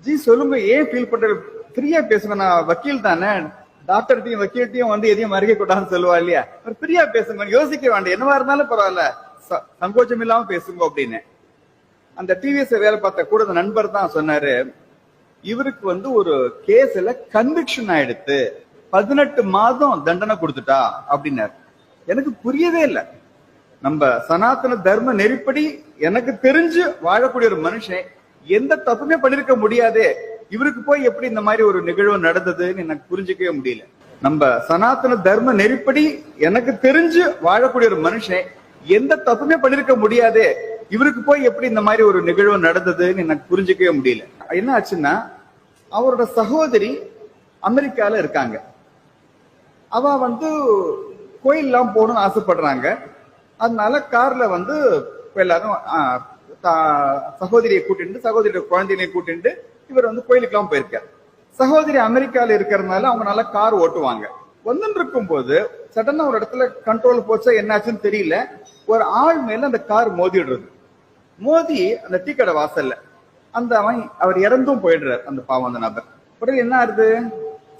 G சொல்லுங்க ஏன் feel பண்ற ஃப்ரீயா பேசுங்க நான் வக்கீல் தானே. டாக்டர்கிட்டையும் வக்கீல்ட்டையும் வந்து எதையும் மறைக்க கூடாதுன்னு சொல்லுவா இல்லையா? ஒரு ஃப்ரீயா பேசுங்க யோசிக்க வேண்டாம். என்னவா இருந்தாலும் பரவாயில்ல. ச- சங்கோச்சம் இல்லாம பேசுங்க அப்படின்னு. அந்த டிவிஎஸ் வேலை பார்த்த கூட அந்த நண்பர் தான் சொன்னாரு இவருக்கு வந்து ஒரு கேஸ்ல கன்விக்ஷன் ஆயிடுத்து. பதினெட்டு மாதம் தண்டனை கொடுத்துட்டா அப்படின்னாரு. எனக்கு புரியவே இல்லை. நம்ம சனாதன தர்ம நெறிப்படி எனக்கு தெரிஞ்சு வாழக்கூடிய ஒரு மனுஷன் எந்த தப்புமே பண்ணிருக்க முடியாதே. இவருக்கு போய் எப்படி இந்த மாதிரி ஒரு நிகழ்வு நடந்ததுன்னு எனக்கு புரிஞ்சுக்கவே முடியல. நம்ம சனாதன தர்ம நெறிப்படி எனக்கு தெரிஞ்சு வாழக்கூடிய ஒரு மனுஷன் எந்த தப்புமே பண்ணிருக்க முடியாதே. இவருக்கு போய் எப்படி இந்த மாதிரி ஒரு நிகழ்வு நடந்ததுன்னு எனக்கு புரிஞ்சுக்கவே முடியல. என்ன ஆச்சுன்னா அவரோட சகோதரி அமெரிக்கால இருக்காங்க. அவ வந்து கோயில்லாம் போகணும்னு ஆசைப்படுறாங்க. அதனால கார்ல வந்து எல்லாரும் சகோதரியை கூட்டிட்டு சகோதரியோட குழந்தைகளையும் கூட்டிட்டு இவர் வந்து கோயிலுக்கெல்லாம் போயிருக்கார். சகோதரி அமெரிக்கால இருக்கிறதுனால அவங்க நல்லா கார் ஓட்டுவாங்க. வந்துட்டு இருக்கும் போது சடனா ஒரு இடத்துல கண்ட்ரோல் போச்சா என்னாச்சுன்னு தெரியல. ஒரு ஆள் மேல அந்த கார் மோதிடுறது. மோதி அந்த டீ கடை வாசல்ல. அந்த அவன் அவர் இறந்தும் போயிடுறார் அந்த பாவம் அந்த நபர். உடனே என்ன ஆகுது?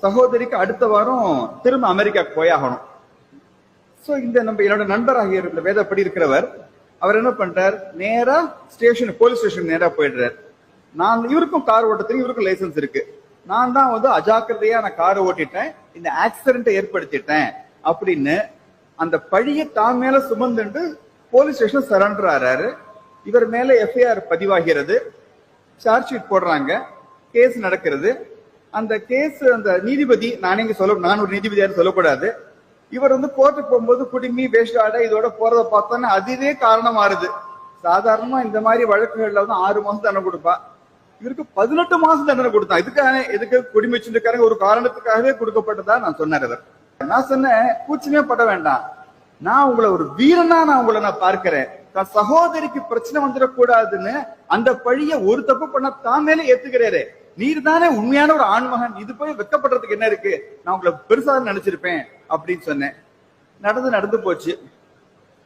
சகோதரிக்கு அடுத்த வாரம் திரும்ப அமெரிக்கா போயாகணும். சோ இந்த நம்ம என்னோட நண்பராக இருந்த வேதப்படி இருக்கிறவர் அவர் என்ன பண்றார் நேரா ஸ்டேஷன் போலீஸ் ஸ்டேஷன் நேரா போயிடுறாரு. நான் இவருக்கும் கார் ஓட்ட தெரியும் இவருக்கும் லைசென்ஸ் இருக்கு. நான் தான் வந்து அஜாக்கிரதையா நான் காரை ஓட்டிட்டேன் இந்த ஆக்சிடென்ட்டை ஏற்படுத்திட்டேன் அப்படின்னு அந்த பழியை தான் மேல சுமந்துட்டு போலீஸ் ஸ்டேஷன் சரண்டர் ஆறாரு. இவர் மேல எஃப்ஐஆர் பதிவாகிறது. சார்ஜ் ஷீட் போடுறாங்க. கேஸ் நடக்கிறது. அந்த கேஸ் அந்த நீதிபதி நானே சொல்ல நான் ஒரு நீதிபதியாரு சொல்லக்கூடாது. இவர் வந்து கோர்ட்டுக்கு போகும்போது குடிமி வேஷ்டாடை இதோட போறத பார்த்தோன்னா அதுவே காரணமாறுது சாதாரணமா இந்த மாதிரி வழக்குகள்ல வந்து ஆறு மாசம் தண்டனை கொடுப்பா. இவருக்கு பதினெட்டு மாசம் தண்டனை கொடுத்தான் இதுக்காக எதுக்கு குடிமை வச்சிருக்காங்க ஒரு காரணத்துக்காகவே கொடுக்கப்பட்டதா நான் சொன்னார் இவர். நான் சொன்னேன் கூச்சமே பட வேண்டாம். நான் உங்களை ஒரு வீரனா நான் உங்களை நான் பார்க்கிறேன். தன் சகோதரிக்கு பிரச்சனை வந்துடக்கூடாதுன்னு அந்த பழிய ஒரு தப்பு பண்ண தான் மேலே ஏத்துக்கிறாரு. நீர் தானே உண்மையான ஒரு ஆண்மகன். இது போய் வெக்கப்படுறதுக்கு என்ன இருக்கு? நான் உங்களை பெருசா நினைச்சிருப்பேன். அப்படின்னு சொன்னேன். நடந்து நடந்து போச்சு.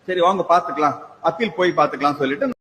சரி வாங்க பாத்துக்கலாம் அப்பீல் போய் பாத்துக்கலாம் சொல்லிட்டு